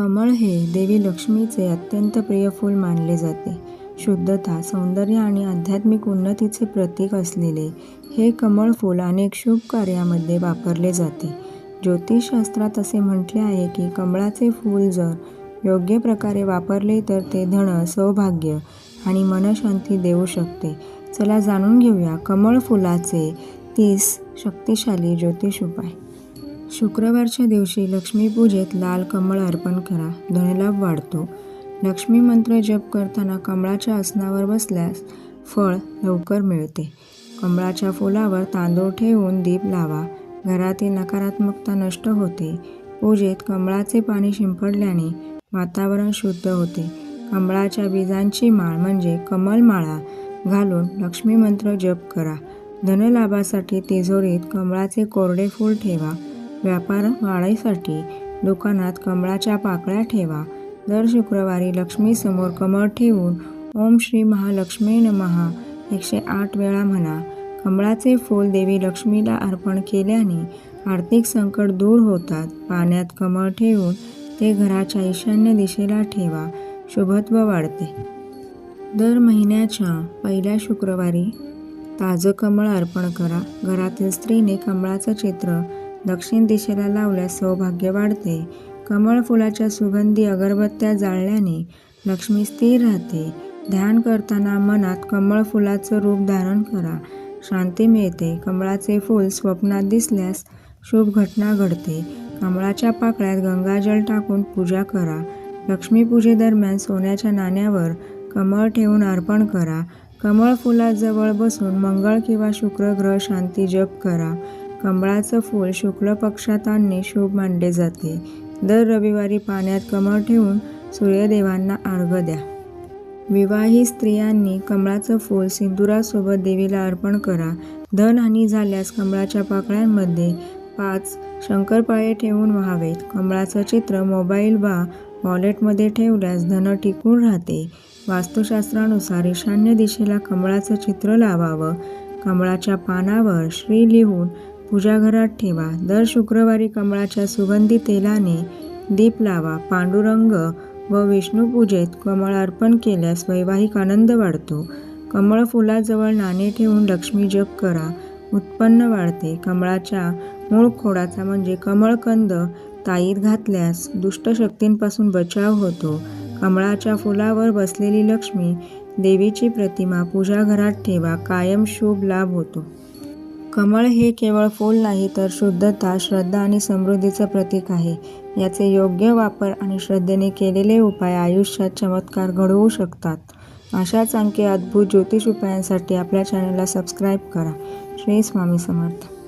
कमळ हे देवी लक्ष्मीचे अत्यंत प्रिय फूल मानले जाते. शुद्धता, सौंदर्य आणि आध्यात्मिक उन्नतीचे प्रतीक असलेले हे कमळ फूल अनेक शुभ कार्यामध्ये वापरले जाते. ज्योतिषशास्त्रात असे म्हटले आहे की कमळाचे फूल जर योग्य प्रकारे वापरले तर ते धन, सौभाग्य आणि मनशांती देऊ शकते. चला जाणून घेऊया कमळ फुलाचे तीस शक्तिशाली ज्योतिष उपाय. शुक्रवारच्या दिवशी लक्ष्मीपूजेत लाल कमळ अर्पण करा. धनलाभ वाढतो. लक्ष्मी मंत्र जप करताना कमळाच्या आसनावर बसल्यास फळ लवकर मिळते. कमळाच्या फुलावर तांदूळ ठेवून दीप लावा. घरातील नकारात्मकता नष्ट होते. पूजेत कमळाचे पाणी शिंपडल्याने वातावरण शुद्ध होते. कमळाच्या बीजांची माळ म्हणजे कमलमाळा घालून लक्ष्मी मंत्र जप करा. धनलाभासाठी तिजोरीत कमळाचे कोरडे फूल ठेवा. व्यापार वाढीसाठी दुकानात कमळाच्या पाकळ्या ठेवा. दर शुक्रवारी लक्ष्मीसमोर कमळ ठेवून ओम श्री महालक्ष्मी नमहा एकशे आठ वेळा म्हणा. कमळाचे फूल देवी लक्ष्मीला अर्पण केल्याने आर्थिक संकट दूर होतात. पाण्यात कमळ ठेवून ते घराच्या ईशान्य दिशेला ठेवा. शुभत्व वाढते. दर महिन्याच्या पहिल्या शुक्रवारी ताजं कमळ अर्पण करा. घरातील स्त्रीने कमळाचं चित्र दक्षिण दिशेला लावल्यास सौभाग्य वाढते. कमळ फुलाच्या सुगंधी अगरबत्त्या जाळल्याने लक्ष्मी स्थिर राहते. ध्यान करताना मनात कमळ फुलाचं रूप धारण करा. शांती मिळते. कमळाचे फूल स्वप्नात दिसल्यास शुभ घटना घडते. कमळाच्या पाकळ्यात गंगाजल टाकून पूजा करा. लक्ष्मीपूजेदरम्यान सोन्याच्या नाण्यावर कमळ ठेवून अर्पण करा. कमळ फुलाजवळ बसून मंगळ किंवा शुक्र ग्रह शांती जप करा. कमळाचं फूल शुक्ल पक्षात आणणे शुभ मानले जाते. दर रविवारी पाण्यात कमळ ठेवून सूर्यदेवांना अर्घ द्या. विवाहित स्त्रियांनी कमळाचं फूल सिंदुरासोबत देवीला अर्पण करा. धनहानी झाल्यास कमळाच्या पाकळ्यांमध्ये पाच शंकरपाळे ठेवून व्हावेत कमळाचं चित्र मोबाईल वा वॉलेटमध्ये ठेवल्यास धन टिकून राहते. वास्तुशास्त्रानुसार ईशान्य दिशेला कमळाचं चित्र लावावं. कमळाच्या पानावर श्री लिहून पूजाघरात ठेवा. दर शुक्रवारी कमळाच्या सुगंधी तेलाने दीप लावा. पांडुरंग व विष्णूपूजेत कमळ अर्पण केल्यास वैवाहिक आनंद वाढतो. कमळ फुलाजवळ नाणे ठेवून लक्ष्मी जप करा. उत्पन्न वाढते. कमळाच्या मूळ खोडाचा म्हणजे कमळकंद ताईत घातल्यास दुष्ट शक्तींपासून बचाव होतो. कमळाच्या फुलावर बसलेली लक्ष्मी देवीची प्रतिमा पूजाघरात ठेवा. कायम शुभ लाभ होतो. कमळ हे केवळ फूल नाही तर शुद्धता, श्रद्धा आणि समृद्धीचं प्रतीक आहे. याचे योग्य वापर आणि श्रद्धेने केलेले उपाय आयुष्यात चमत्कार घडवू शकतात. अशाच आणखी अद्भुत ज्योतिष उपायांसाठी आपल्या चॅनेलला सबस्क्राईब करा. श्री स्वामी समर्थ